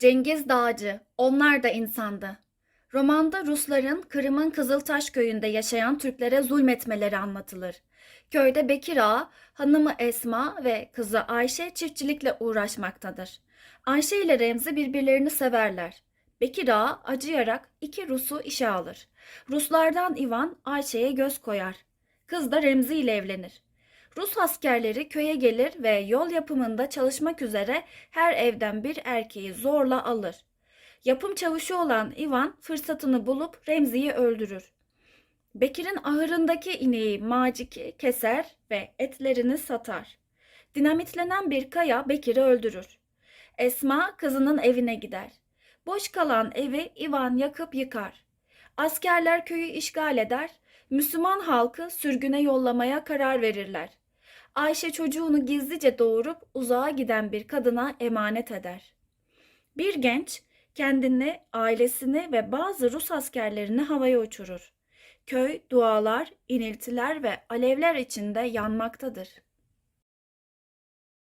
Cengiz Dağcı, onlar da insandı. Romanda Rusların Kırım'ın Kızıltaş köyünde yaşayan Türklere zulmetmeleri anlatılır. Köyde Bekir Ağa, hanımı Esma ve kızı Ayşe çiftçilikle uğraşmaktadır. Ayşe ile Remzi birbirlerini severler. Bekir Ağa acıyarak iki Rus'u işe alır. Ruslardan Ivan Ayşe'ye göz koyar. Kız da Remzi ile evlenir. Rus askerleri köye gelir ve yol yapımında çalışmak üzere her evden bir erkeği zorla alır. Yapım çavuşu olan Ivan fırsatını bulup Remzi'yi öldürür. Bekir'in ahırındaki ineği Macik'i keser ve etlerini satar. Dinamitlenen bir kaya Bekir'i öldürür. Esma kızının evine gider. Boş kalan evi Ivan yakıp yıkar. Askerler köyü işgal eder, Müslüman halkı sürgüne yollamaya karar verirler. Ayşe çocuğunu gizlice doğurup uzağa giden bir kadına emanet eder. Bir genç kendini, ailesini ve bazı Rus askerlerini havaya uçurur. Köy dualar, iniltiler ve alevler içinde yanmaktadır.